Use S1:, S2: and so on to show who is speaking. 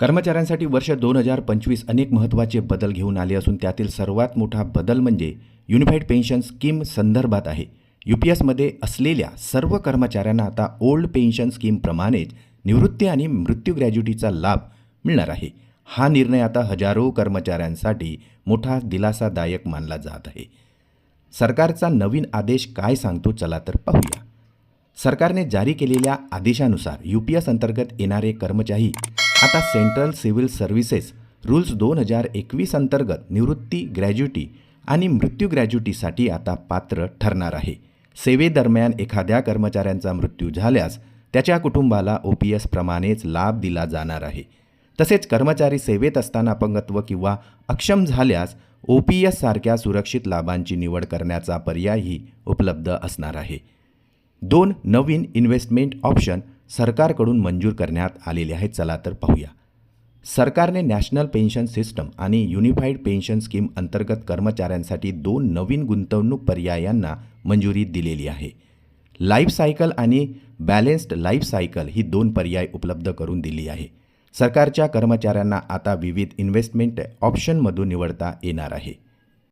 S1: कर्मचाऱ्यांसाठी वर्ष दोन हजार पंचवीस अनेक महत्त्वाचे बदल घेऊन आले असून त्यातील सर्वात मोठा बदल म्हणजे युनिफाईड पेन्शन स्कीम संदर्भात आहे. यू पी एसमध्ये असलेल्या सर्व कर्मचाऱ्यांना आता ओल्ड पेन्शन स्कीमप्रमाणेच निवृत्ती आणि मृत्यू ग्रॅज्युटीचा लाभ मिळणार आहे. हा निर्णय आता हजारो कर्मचाऱ्यांसाठी मोठा दिलासादायक मानला जात आहे. सरकारचा नवीन आदेश काय सांगतो चला तर पाहूया. सरकारने जारी केलेल्या आदेशानुसार यू पी एस अंतर्गत येणारे कर्मचारी आता सेंट्रल सिव्हिल सर्व्हिसेस रूल्स दोन हजार एकवीस अंतर्गत निवृत्ती ग्रॅज्युटी आणि मृत्यू ग्रॅज्युटीसाठी आता पात्र ठरणार आहे. सेवेदरम्यान एखाद्या कर्मचाऱ्यांचा मृत्यू झाल्यास त्याच्या कुटुंबाला ओ पी एसप्रमाणेच लाभ दिला जाणार आहे. तसेच कर्मचारी सेवेत असताना अपंगत्व किंवा अक्षम झाल्यास ओ पी एस सारख्या सुरक्षित लाभांची निवड करण्याचा पर्यायही उपलब्ध असणार आहे. दोन नवीन इन्व्हेस्टमेंट ऑप्शन सरकारकडून मंजूर करण्यात आलेले आहेत चला तर पाहूया. सरकारने नॅशनल पेन्शन सिस्टम आणि युनिफाईड पेन्शन स्कीम अंतर्गत कर्मचाऱ्यांसाठी दोन नवीन गुंतवणूक पर्यायांना मंजुरी दिलेली आहे. लाईफ सायकल आणि बॅलेन्स्ड लाईफ सायकल ही दोन पर्याय उपलब्ध करून दिली आहे. सरकारच्या कर्मचाऱ्यांना आता विविध इन्व्हेस्टमेंट ऑप्शनमधून निवडता येणार आहे.